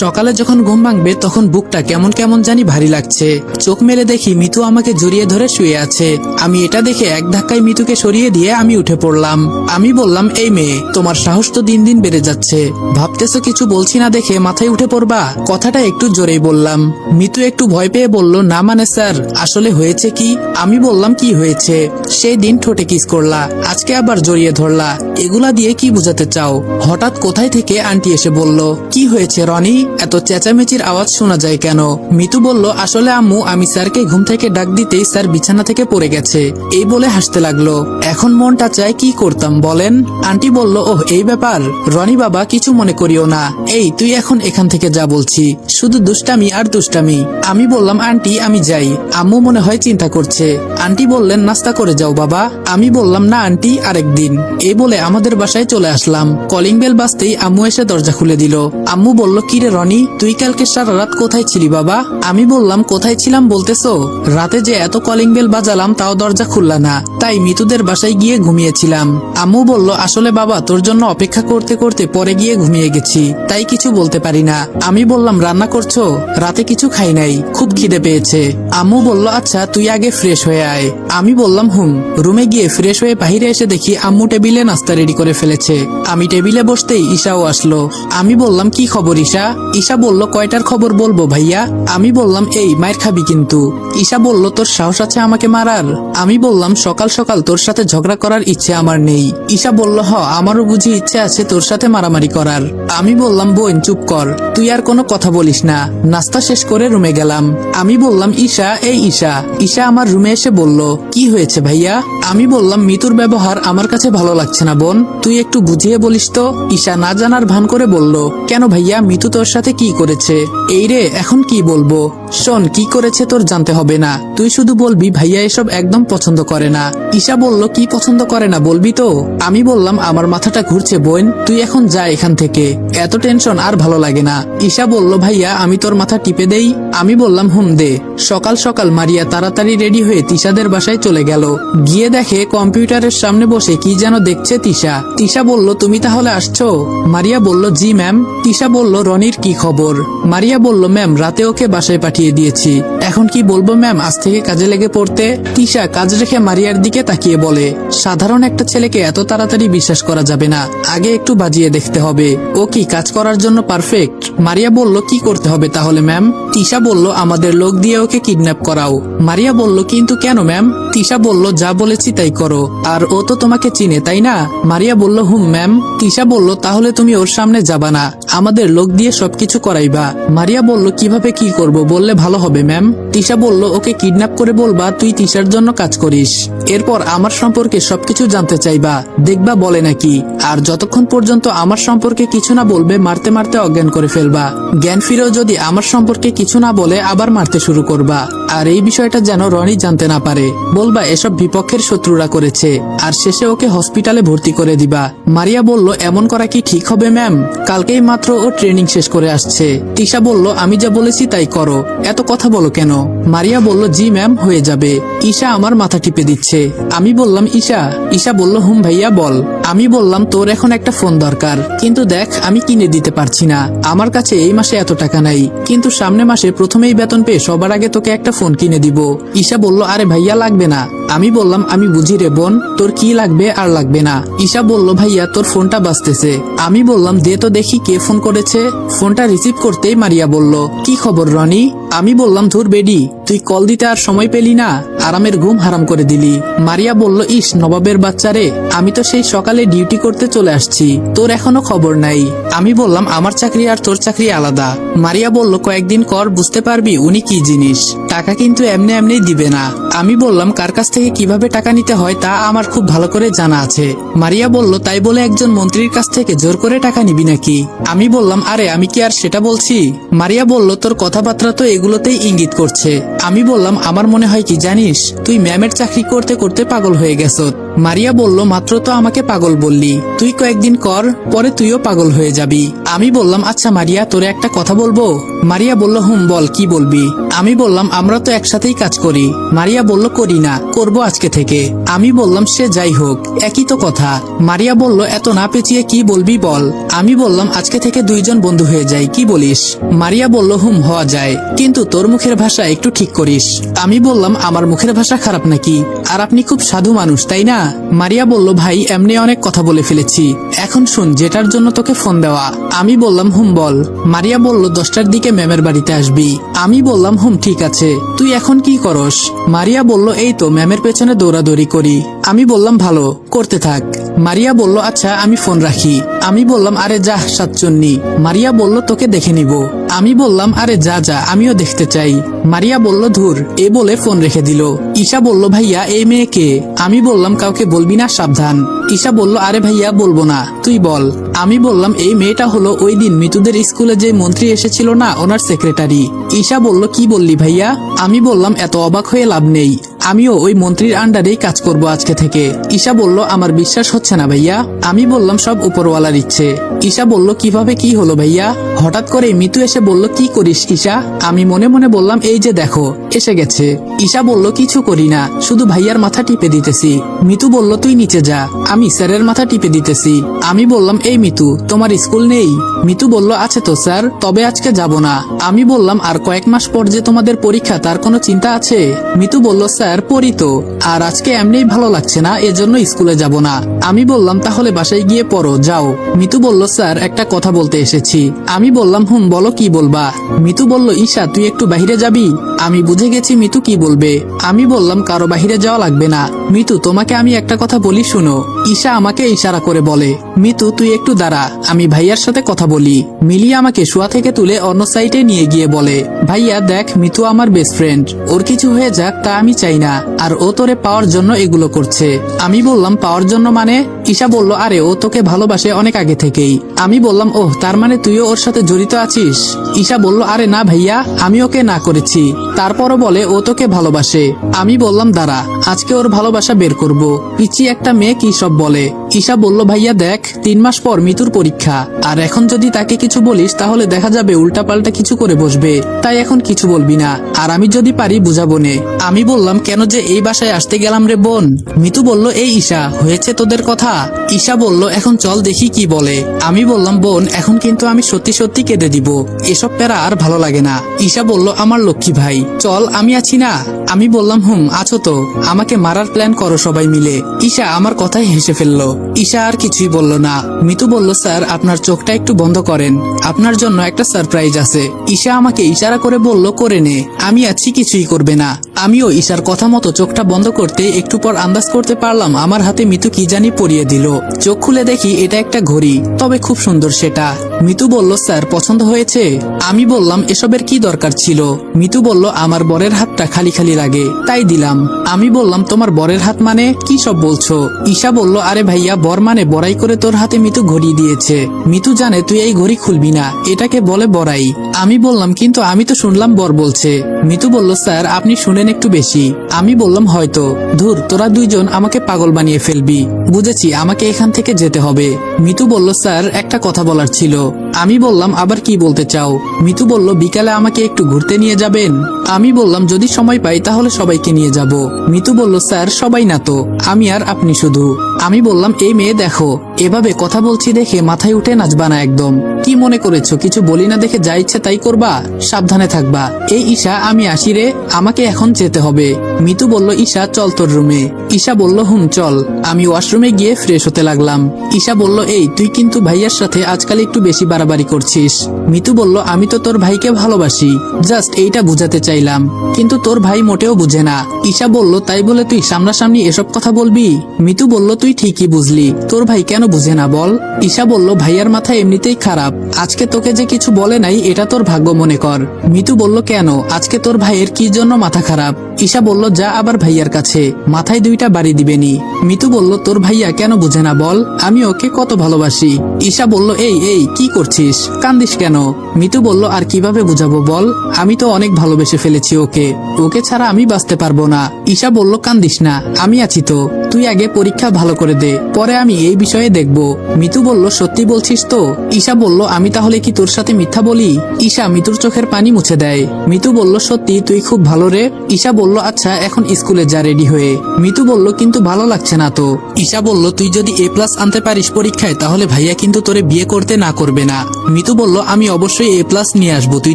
সকালে যখন ঘুম ভাঙবে, তখন বুকটা কেমন কেমন জানি ভারী লাগছে। চোখ মেলে দেখি মিতু আমাকে জড়িয়ে ধরে শুয়ে আছে। আমি এটা দেখে এক ধাক্কায় মিতুকে সরিয়ে দিয়ে আমি উঠে পড়লাম। আমি বললাম, এই মেয়ে, তোমার সাহস তো দিন দিন বেড়ে যাচ্ছে। ভাবতেছো কিছু বলছি না দেখে মাথায় উঠে পড়বা? কথাটা একটু জোরেই বললাম। মিতু একটু ভয় পেয়ে বলল, না মানে স্যার, আসলে হয়েছে কি? আমি বললাম, কি হয়েছে? সেই দিন ঠোঁটে কিস করলা, আজকে আবার জড়িয়ে ধরলা। এগুলা দিয়ে কি বুঝাতে চাও? হঠাৎ কোথায় থেকে আন্টি এসে বলল, কি হয়েছে রনি? এত চেঁচামেচির আওয়াজ শোনা যায় কেন? মিতু বলল, আসলে আম্মু, আমি স্যারকে ঘুম থেকে ডাক দিতেই স্যার বিছানা থেকে পড়ে গেছে। এই বলে হাসতে লাগল। এখন মনটা চায়, কি করতাম, বলেন? আন্টি বলল, ওহ, এই ব্যাপার। রনি বাবা, কিছু মনে করিও না। এই, তুই এখন এখান থেকে যা বলছি। শুধু দুষ্টামি আর দুষ্টামি। আমি বললাম, আন্টি, আমি যাই। আম্মু মনে হয় চিন্তা করছে। আন্টি বললেন, নাস্তা করে যাও বাবা। আমি বললাম, না আন্টি আরেকদিন এই বলে আমাদের বাসায় চলে আসলাম। কলিং বেল বাজতেই আম্মু এসে দরজা খুলে দিল। আম্মু বলল, কি রে রনি, তুই কালকে সারা রাত কোথায় ছিলি বাবা? আমি বললাম, কোথায় ছিলাম বলতেছো? রাতে যে এত কলিং বেল বাজালাম, তাও দরজা খুললা না। তাই মিতুদের বাসায় গিয়ে ঘুমিয়েছিলাম। আম্মু বলল, আসলে বাবা, তোর জন্য অপেক্ষা করতে করতে পরে গিয়ে ঘুমিয়ে গেছি, তাই কিছু বলতে পারি না। আমি বললাম, রান্না করছ? রাতে কিছু খাই নাই, খুব খিদে পেয়েছে। আম্মু বলল আচ্ছা তুই আগে ফ্রেশ হয়ে আয়। আমি বললাম, হুম। রুমে গিয়ে ফ্রেশ হয়ে বাহিরে এসে দেখি আম্মু টেবিলে নাস্তা রেডি করে ফেলেছে। আমি টেবিলে বসতেই ঈশাও আসলো। আমি বললাম, কি খবর ঈশা? ঈশা বলল, কয়টার খবর বলব ভাইয়া? আমি বললাম, এই, মায়ের খাবি কিন্তু। ঈশা বলল, তোর সাহস আছে আমাকে মারার? আমি বললাম, সকাল সকাল তোর সাথে ঝগড়া করার ইচ্ছে আমার নেই। ঈশা বলল, হ, আমারও বুঝি ইচ্ছে আছে তোর সাথে মারামারি করার। আমি বললাম, বোন, চুপ কর, তুই আর কোনো কথা বলিস না। নাস্তা শেষ করে রুমে গেলাম। আমি বললাম, ঈশা, এই ঈশা। ঈশা আমার রুমে এসে বলল, কি হয়েছে ভাইয়া? আমি বললাম, মিতুর ব্যবহার আমার কাছে ভালো লাগছে না বোন, তুই একটু বুঝিয়ে বলিস তো? ঈশা না জানার ভান করে বলল, কেন ভাইয়া, মিতু তোর সাথে কি করেছে? এই রে, এখন কি বলব? শোন, কি করেছে তোর জানতে হবে না। তুই শুধু বলবি, ভাইয়া এসব একদম পছন্দ করে না। ঈশা বলল, কি পছন্দ করে না, বলবি তো? আমি বললাম, আমার মাথাটা ঘুরছে, বোন, তুই এখন যা এখান থেকে। এত টেনশন আর ভালো লাগে না। ঈশা বলল, ভাইয়া, আমি তোর মাথা টিপে দেই। আমি বললাম, হুম, দে। সকাল সকাল মারিয়া তাড়াতাড়ি রেডি হয়ে তিশাদের বাসায় চলে গেল। গিয়ে দেখে কম্পিউটারের সামনে বসে কি যেন দেখছে তিশা। তিশা বলল, তুমি তাহলে আসছো? মারিয়া বলল, জি, ম্যাম। তিশা বলল, রনির কি খবর? মারিয়া বলল, ম্যাম, রাতে ওকে বাসায় পাঠিয়ে দিয়েছি। এখন কি বলব, ম্যাম? আজ থেকে কাজে লেগে পড়তে তিশা কাজ রেখে মারিয়ার দিকে তাকিয়ে বলে, সাধারণ একটা ছেলেকে এত তাড়াতাড়ি বিশ্বাস করা যাবে না। আগে একটু বাজিয়ে দেখতে হবে। ও কি কাজ করার জন্য পারফেক্ট? মারিয়া বলল, কি করতে হবে তাহলে, ম্যাম? তিশা বলল, আমাদের লোক দিয়ে ওকে কিডন্যাপ করাও। মারিয়া বলল, কিন্তু কেন, ম্যাম? তিশা বলল, যা বলেছি তাই করো। আর ও তো তোমাকে চিনে, তাই না? মারিয়া বলল, হুম, ম্যাম। তিশা বলল, তাহলে তুমি ওর সামনে যাবা না। আমাদের লোক দিয়ে সবকিছু করাইবা। মারিয়া বলল, কীভাবে কি করব? বললে ভালো হবে, ম্যাম। তিশা বলল, ওকে কিডন্যাপ করে বলবা, তুই তিশার জন্য কাজ করিস। এরপর আমার সম্পর্কে সবকিছু জানতে চাইবা। দেখবা বলে নাকি। আর যতক্ষণ পর্যন্ত আমার সম্পর্কে কিছু না বলবে, মারতে মারতে অজ্ঞান করে ফেলবা। জ্ঞান ফিরেও যদি আমার সম্পর্কে কিছু না বলে, আবার মারতে শুরু করবা। আর এই বিষয়টা যেন রনি জানতে না পারে। বলবা, এসব বিপক্ষের শত্রুরা করেছে। আর শেষে ওকে হসপিটালে ভর্তি করে দিবা। মারিয়া বলল, এমন করা কি ঠিক হবে, ম্যাম? কালকেই মাত্র ও ট্রেনিং শেষ করে আসছে। তিশা বলল, আমি যা বলেছি তাই করো। এত কথা বলো কেন? মারিয়া বলল, জি ম্যাম, হয়ে যাবে। ঈশা আমার মাথা টিপে দিচ্ছে। আমি বললাম, ঈশা। ঈশা বলল, হুম ভাইয়া, বল। আমি বললাম, তোর এখন একটা ফোন দরকার। কিন্তু দেখ, আমি কিনে দিতে পারছি না। আমার কাছে এই মাসে এত টাকা নাই। কিন্তু সামনে মাসে প্রথমেই বেতন পেয়ে সবার আগে তোকে একটা ফোন কিনে দিব। ঈশা বলল, আরে ভাইয়া, লাগবে না। আমি বললাম, আমি বুঝি রে বোন, তোর কি লাগবে আর লাগবে না। ঈশা বলল, ভাইয়া, তোর ফোনটা বাজতেছে। আমি বললাম, দে তো দেখি কে ফোন করেছে। ফোনটা রিসিভ করতেই মারিয়া বলল কি খবর রনি? আমি বললাম, ধুর বেডি, তুই কল দিতে আর সময় পেলি না। আরামের ঘুম হারাম করে দিলি। মারিয়া বলল, ইস, নবাবের বাচ্চারে আমি তো সেই সকালে ডিউটি করতে চলে আসছি। তোর এখনও খবর নাই। আমি বললাম, আমার চাকরি আর তোর চাকরি আলাদা। মারিয়া বলল, কয়েকদিন কর, বুঝতে পারবি উনি কি জিনিস। টাকা কিন্তু এমনি এমনি দিবে না। আমি বললাম, কার কাছ থেকে কীভাবে টাকা নিতে হয় তা আমার খুব ভালো করে জানা আছে। মারিয়া বলল, তাই বলে একজন মন্ত্রীর কাছ থেকে জোর করে টাকা নিবি নাকি? আমি বললাম, আরে, আমি কি আর সেটা বলছি? মারিয়া বলল, তোর কথাবার্তা তো এগুলোতেই ইঙ্গিত করছে। আমি বললাম, আমার মনে হয় কি জানিস, তুই ম্যামের চাকরি করতে করতে পাগল হয়ে গেছ। মারিয়া বলল, মাত্র তো আমাকে পাগল বললি। তুই কয়েকদিন কর, পরে তুইও পাগল হয়ে যাবি। আমি বললাম আচ্ছা মারিয়া, তোরে একটা কথা বলব? মারিয়া বলল, হুম, বল, কি বলবি? আমি বললাম, আমরা তো একসাথেই কাজ করি। মারিয়া বলল, করি না, করব আজকে থেকে। আমি বললাম, সে যাই হোক, একই তো কথা। মারিয়া বলল, এত না পেঁচিয়ে কি বলবি বল? আমি বললাম, আজকে থেকে দুইজন বন্ধু হয়ে যাই, কি বলিস? মারিয়া বলল, হুম, হওয়া যায়, কিন্তু তোর মুখের ভাষা একটু ঠিক করিস। আমি বললাম, আমার মুখের ভাষা খারাপ নাকি? আর আপনি খুব সাধু মানুষ, তাই না? মারিয়া বলল, ভাই, এমনি অনেক কথা বলে ফেলেছি। এখন শুন, যেটার জন্য তোকে ফোন দেওয়া। আমি বললাম, হুম, বল। মারিয়া বলল, দশটার দিকে ম্যামের বাড়িতে আসবি। আমি বললাম, হুম, ঠিক আছে। তুই এখন কি করস? মারিয়া বলল, এই তো, ম্যামের পেছনে দৌড়াদৌড়ি করি। আমি বললাম, ভালো, করতে থাক। মারিয়া বলল আচ্ছা আমি ফোন রাখি। আমি বললাম, আরে যা, সাতচন্নি। মারিয়া বলল, তোকে দেখে নিব। আমি বললাম, আরে যা যা, আমিও দেখতে চাই। মারিয়া বলল, ধুর। এ বলে ফোন রেখে দিল। ঈশা বলল, ভাইয়া, এই মেয়েকে আমি বললাম, কাউকে বলবি না, সাবধান। ঈশা বলল, আরে ভাইয়া, বলব না, তুই বল। আমি বললাম, এই মেয়েটা হলো ওই দিন মিতুদের স্কুলে যে মন্ত্রী এসেছিল না, ওনার সেক্রেটারি। ঈশা বলল, কি বললি ভাইয়া? আমি বললাম, এত অবাক হয়ে লাভ নেই। আমিও ওই মন্ত্রীর আন্ডারেই কাজ করব আজকে থেকে। ঈশা বলল, আমার বিশ্বাস হচ্ছে না ভাইয়া। আমি বললাম, সব উপরওয়ালার ইচ্ছে। ঈশা বলল, কীভাবে কি হলো ভাইয়া? হঠাৎ করে মিতু এসে বলল, কি করিস ঈশা? আমি মনে মনে বললাম, এই যে দেখো, এসে গেছে। ঈশা বলল, কিছু করি না, শুধু ভাইয়ার মাথা টিপে দিতেছি। মিতু বলল, তুই নিচে যা, আমি স্যারের মাথা টিপে দিতেছি। আমি বললাম, এই মিতু, তোমার স্কুল নেই? মিতু বলল, আছে তো স্যার, তবে আজকে যাব না। আমি বললাম, আর কয়েক মাস পর যে তোমাদের পরীক্ষা, তার কোনো চিন্তা আছে? মিতু বলল, স্যার পড়ি তো। আর আজকে এমনিই ভালো লাগছে না, এজন্য স্কুলে যাব না। আমি বললাম, তাহলে বাসায় গিয়ে পড়ো, যাও। মিতু বলল, স্যার, একটা কথা বলতে এসেছি। আমি বললাম, হুম, বলো কি বলবা? মিতু বলল, ঈশা, তুই একটু বাহিরে যাবি? আমি বুঝে গেছি মিতু কি বলবে। আমি বললাম, কারও বাহিরে যাওয়া লাগবে না। মিতু, তোমাকে আমি একটা কথা বলি, শুনো। ঈশা আমাকে ইশারা করে বলে মিতু, তুই একটু দাঁড়া। আমি ভাইয়ার সাথে কথা বলি। মিলি আমাকে শোয়া থেকে তুলে অন্য সাইডে নিয়ে গিয়ে বলে, ভাইয়া, দেখ, মিতু আমার বেস্ট ফ্রেন্ড ওর কিছু হয়ে যাক, তা আমি চাই না। আর ও তোরে পাওয়ার জন্য এগুলো করছে। আমি বললাম, পাওয়ার জন্য মানে? ঈশা বলল, আরে, ও তোকে ভালোবাসে অনেক আগে থেকেই। আমি বললাম, ওহ, তার মানে তুইও ওর সাথে জড়িত আছিস? ঈশা বলল, আরে না ভাইয়া, আমি ওকে না করেছি। তারপরও বলে, ও তোকে ভালোবাসে। আমি বললাম, দাঁড়া, আজকে ওর ভালোবাসা বের করব। পিচি একটা মেয়ে কি সব বলে? ঈশা বলল, ভাইয়া, দেখ, তিন মাস পর মিতুর পরীক্ষা। আর এখন যদি তাকে কিছু বলিস, তাহলে দেখা যাবে উল্টাপাল্টা কিছু করে বসবে। তাই এখন কিছু বলবি না। আর আমি যদি পারি, বুঝাবো নে। আমি বললাম, কেন যে এই বাসায় আসতে গেলাম রে বোন? মিতু বলল, এই ঈশা, হয়েছে তোদের কথা? ঈশা বলল, এখন চল দেখি কি বলে। আমি বললাম, বোন, এখন কিন্তু আমি সত্যি সত্যি কেঁদে দিব। এসব প্যারা আর ভালো লাগে না। ঈশা বলল, আমার লক্ষ্মী ভাই, চল, আমি আছি না। আমি বললাম, হুম, আছো তো। আমাকে মারার প্ল্যান করো সবাই মিলে। ঈশা আমার কথাই হেসে ফেলল। ঈশা আর কিছুই বলল না। মিতু বলল, স্যার, আপনার চোখটা একটু বন্ধ করেন। আপনার জন্য একটা সারপ্রাইজ আছে। ঈশা আমাকে ইশারা করে বলল, করে নে। আমি আছি, কিছুই করবে না। আমিও ঈশার কথা মতো চোখটা বন্ধ করতে একটু পর আন্দাজ করতে পারলাম, আমার হাতে মিতু কি জানি পরিয়ে দিল। চোখ খুলে দেখি এটা একটা ঘড়ি, তবে খুব সুন্দর সেটা। মিতু বলল, স্যার, পছন্দ হয়েছে? আমি বললাম, এসবের কি দরকার ছিল? মিতু বলল, আমার বরের হাতটা খালি খালি লাগে, তাই দিলাম। আমি বললাম, তোমার বরের হাত মানে? কি সব বলছো? ঈশা বলল, আরে ভাইয়া, বর মানে বড়াই করে তোর হাতে মিতু ঘড়ি দিয়েছে। মিতু জানে, তুই এই ঘড়ি খুলবি না, এটাকে বলে বড়াই। আমি বললাম, কিন্তু আমি তো শুনলাম বর বলছে। মিতু বলল, স্যার, আপনি শুনেন একটু বেশি। আমি বললাম, হয়তো। ধুর, তোরা দুইজন আমাকে পাগল বানিয়ে ফেলবি। বুঝেছি আমাকে এখান থেকে যেতে হবে। মিতু বলল, স্যার, একটা কথা বলার ছিল। আমি বললাম, আবার কি বলতে চাও? মিতু বলল, বিকালে আমাকে একটু ঘুরতে নিয়ে যাবেন? আমি বললাম, যদি সময় পাই, তাহলে সবাইকে নিয়ে যাব। মিতু বলল, স্যার, সবাই না তো। আমি আর আপনি শুধু। আমি বললাম, এই মেয়ে দেখো। এভাবে কথা বলছি দেখে মাথায় উঠে নাচবা না একদম। কি মনে করেছ, কিছু বলি না দেখে যা ইচ্ছে তাই করবা? সাবধানে থাকবা। এই ঈশা, আমি আসি রে। আমাকে এখন যেতে হবে। মিতু বলল, ঈশা, চল তোর রুমে। ঈশা বলল, হুম, চল। আমি ওয়াশরুমে গিয়ে ফ্রেশ হতে লাগলাম। ঈশা বলল, এই, তুই কিন্তু ভাইয়ার সাথে আজকাল একটু বেশি বাড়াবাড়ি করছিস। মিতু বলল, আমি তো তোর ভাইকে ভালোবাসি। জাস্ট এইটা বুঝাতে চাইলাম। কিন্তু তোর ভাই মোটেও বুঝে না। ঈশা বলল, তাই বলে তুই সামনাসামনি এসব কথা বলবি? মিতু বলল, তুই ঠিকই বুঝলি। তোর ভাই কেন বুঝে না বল? ঈশা বলল, ভাইয়ার মাথা এমনিতেই খারাপ। আজকে তোকে যে কিছু বলে নাই, এটা তোর ভাগ্য মনে কর। মিতু বলল, কেন? আজকে তোর ভাইয়ের কি জন্য মাথা খারাপ? ঈশা বলল, যা আবার ভাইয়ার কাছে। মাথায় দুইটা বাড়ি দিবেনি। মিতু বলল, তোর ভাইয়া কেন বুঝে না বল? আমি ওকে কত ভালোবাসি। ঈশা বলল, এই এই, কি করছিস? কান্দিস কেন? মিতু বলল, আর কীভাবে বুঝাবো বল? আমি তো অনেক ভালোবেসে ফেলেছি ওকে। ওকে ছাড়া আমি বাঁচতে পারব না। ঈশা বলল, কান্দিস না। আমি আছি তো। তুই আগে পরীক্ষা ভালো করে দে। পরে আমি এই বিষয়ে দেখব। মিতু বলল, সত্যি বলছিস তো? ঈশা বলল, আমি তাহলে কি তোর সাথে মিথ্যা বলি? ঈশা মিতুর চোখের পানি মুছে দেয়। মিতু বলল, সত্যি, তুই খুব ভালো রে। ঈশা বলল আচ্ছা এখন স্কুলে যা রেডি হয়ে। মিতু বলল, কিন্তু ভালো লাগছে না তো। ঈশা বলল, তুই যদি এ প্লাস আনতে পারিস পরীক্ষায়, তাহলে ভাইয়া কিন্তু তোরে বিয়ে করতে না করবে না। মিতু বলল, আমি অবশ্যই এ প্লাস নিয়ে আসব, তুই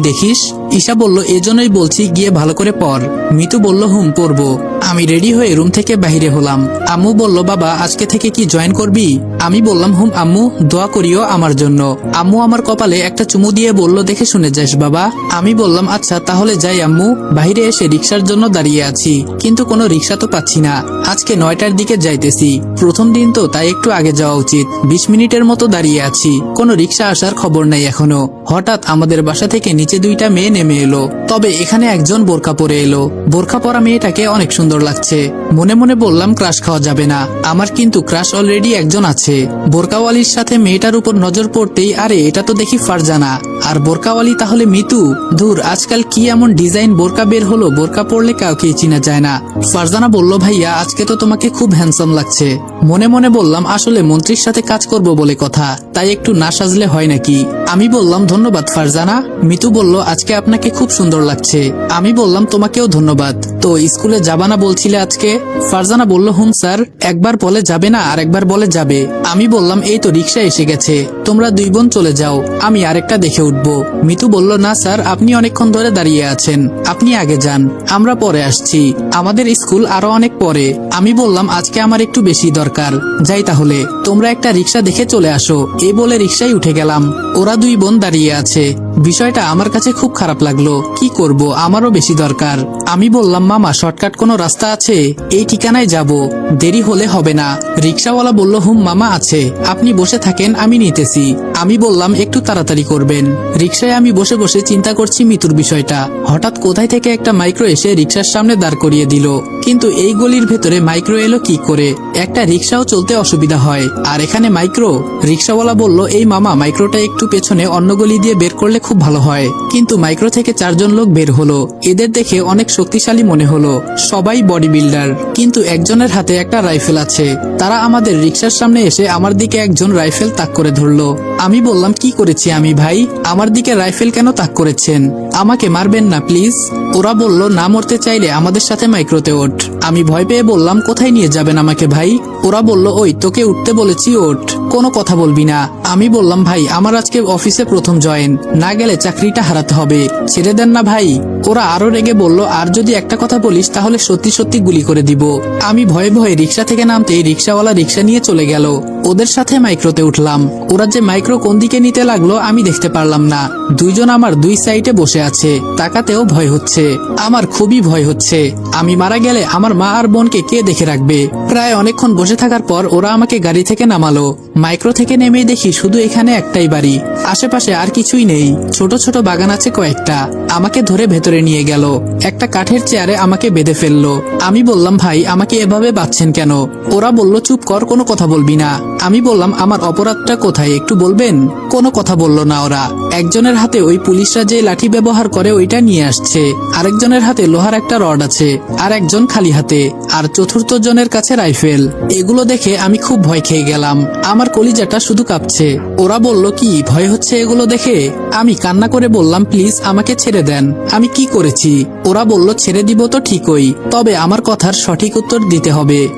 দেখিস? ঈশা বলল, এজন্যই বলছি, গিয়ে ভালো করে পড়। মিতু বলল, হুম, পড়ব। আমি রেডি হয়ে রুম থেকে বাহিরে হলাম। আম্মু বলল, বাবা, আজকে থেকে কি জয়েন করবি? আমি বললাম, হুম, আম্মু, দোয়া করিও আমার জন্য। আম্মু আমার কপালে একটা চুমু দিয়ে বলল, দেখে শুনে যাস, বাবা। আমি বললাম আচ্ছা তাহলে যাই, আম্মু। বাইরে এসে রিক্সার জন্য দাঁড়িয়ে আছি, কিন্তু কোনো রিক্সা তো পাচ্ছি না। আজকে নয়টার দিকে যাইতেছি। প্রথম দিন তো, তাই একটু আগে যাওয়া উচিত। বিশ মিনিটের মতো দাঁড়িয়ে আছি। কোনো রিক্সা আসার খবর নাই এখনও। হঠাৎ আমাদের বাসা থেকে নিচে দুইটা মেয়ে নেমে এলো। তবে এখানে একজন বোরকা পরে এলো। বোরকা পরা মেয়েটাকে অনেক সুন্দর লাগছে। মনে মনে বললাম, ক্রাশ খাওয়া যাবে না। আমার কিন্তু ক্রাশ অলরেডি একজন আছে। বোরকাওয়ালির সাথে মেয়েটার উপর নজর পড়তেই, আরে, এটা তো দেখি ফারজানা। আর বোরকাওয়ালি তাহলে মিতু? ধুর, আজকাল কি এমন ডিজাইন বোরকা বের হলো? বোরকা পরলে কাউকে চিনা যায় না। ফারজানা বলল, ভাইয়া, আজকে তো তোমাকে খুব হ্যান্ডসাম লাগছে। মনে মনে বললাম, আসলে মন্ত্রীর সাথে কাজ করব বলে কথা, তাই একটু না সাজলে হয় নাকি? আমি বললাম, ধন্যবাদ, ফারজানা। মিতু বলল, আজকে আপনাকে খুব সুন্দর লাগছে। আমি বললাম, তোমাকেও ধন্যবাদ। তো স্কুলে যাবানা বলছিলে আজকে? ফারজানা বলল, হুম, স্যার। একবার বলে যাবে না আর একবার বলে যাবে। আমি বললাম, এই তো রিক্সা এসে গেছে। তোমরা দুই বোন চলে যাও, আমি আরেকটা দেখে উঠব। মিতু বলল, না স্যার, আপনি অনেকক্ষণ ধরে দাঁড়িয়ে আছেন। আপনি আগে যান, আমরা পরে আসছি। আমাদের স্কুল আরও অনেক পরে। আমি বললাম, আজকে আমার একটু বেশি দরকার। যাই তাহলে, তোমরা একটা রিক্সা দেখে চলে আসো। এই বলে রিক্সাই উঠে গেলাম। ওরা দুই বোন দাঁড়িয়ে আছে। বিষয়টা আমার কাছে খুব খারাপ লাগল। কি করব? আমারও বেশি দরকার। আমি বললাম, মামা, শর্টকাট কোনো রাস্তা আছে? এই ঠিকানায় যাব। দেরি হলে হবে না। রিক্সাওয়ালা বলল, হুম, মামা আছে। আপনি বসে থাকেন, আমি নিতেছি। আমি বললাম, একটু তাড়াতাড়ি করবেন। রিক্সায় আমি বসে বসে চিন্তা করছি মিতুর বিষয়টা। হঠাৎ কোথায় থেকে একটা মাইক্রো এসে রিক্সার সামনে দাঁড় করিয়ে দিল। কিন্তু এই গলির ভেতরে মাইক্রো এলো কি করে? একটা রিক্সাও চলতে অসুবিধা হয়। আর এখানে মাইক্রো? রিক্সাওয়ালা বলল, এই মামা, মাইক্রোটা একটু পেছনে অন্য গলি দিয়ে বের করলে খুব ভালো হয়। কিন্তু মাইক্রো থেকে চারজন লোক বের হলো। এদের দেখে অনেক শক্তিশালী মনে হলো। সবাই বডি বিল্ডার কিন্তু একজনের হাতে একটা রাইফেল আছে। তারা আমাদের রিক্সার সামনে এসে আমার দিকে একজন রাইফেল তাক করে ধরলো। আমি বললাম, কি করেছি আমি ভাই? আমার দিকে রাইফেল কেন তাক করেছেন? আমাকে মারবেন না, প্লিজ? ওরা বলল, না মরতে চাইলে আমাদের সাথে মাইক্রোতে ওঠ। আমি ভয় পেয়ে বললাম, কোথায় নিয়ে যাবেন আমাকে ভাই? ওরা বলল, ওই, তোকে উঠতে বলেছি, ওঠ। কোনো কথা বলবি না। আমি বললাম, ভাই, আমার আজকে অফিসে প্রথম জয়েন না গেলে চাকরিটা হারাতে হবে। ছেড়ে দেন না, ভাই। ওরা আরও রেগে বলল, আর যদি একটা কথা বলিস, তাহলে সত্যি সত্যি গুলি করে দিব। আমি ভয়ে ভয়ে রিক্সা থেকে নামতেই রিক্সাওয়ালা রিক্সা নিয়ে চলে গেল। ওদের সাথে মাইক্রোতে উঠলাম। ওরা যে মাইক্রো কোন দিকে নিতে লাগল, আমি দেখতে পারলাম না। দুইজন আমার দুই সাইডে বসে আছে। তাকাতেও ভয় হচ্ছে। আমার খুবই ভয় হচ্ছে। আমি মারা গেলে আমার মা আর বোনকে কে দেখে রাখবে? প্রায় অনেকক্ষণ বসে থাকার পর ওরা আমাকে গাড়ি থেকে নামালো। মাইক্রো থেকে নেমেই দেখি শুধু এখানে একটাই বাড়ি। আশেপাশে আর কিছুই নেই। ছোট ছোট বাগান আছে কয়েকটা। আমাকে ধরে ভেতরে নিয়ে গেল। একটা কাঠের চেয়ারে আমাকে বেঁধে ফেলল। আমি বললাম, ভাই, আমাকে এভাবে বাঁচছেন কেন? ওরা বলল, চুপ কর, কোনো কথা বলবি না। আমি বললাম, আমার অপরাধটা কোথায়? একটু বলবেন? কোনো কথা বলল না ওরা। একজনের হাতে ওই পুলিশরা যে লাঠি ব্যবহার করে, ওইটা নিয়ে আসছে। আরেকজনের হাতে লোহার একটা রড আছে, আর একজন খালি হাতে। আর চতুর্থ জনের কাছে রাইফেল। এগুলো দেখে আমি খুব ভয় খেয়ে গেলাম। আমার কলিজাটা শুধু কাঁপছে। ওরা বলল, কি ভয় হচ্ছে এগুলো দেখে? আমি কান্না করে বললাম, প্লিজ আমাকে ছেড়ে দেন। আমি কি করেছি? ওরা বলল, ছেড়ে দিব তো ঠিকই, তবে আমার কথার সঠিক উত্তর দিতে হবে।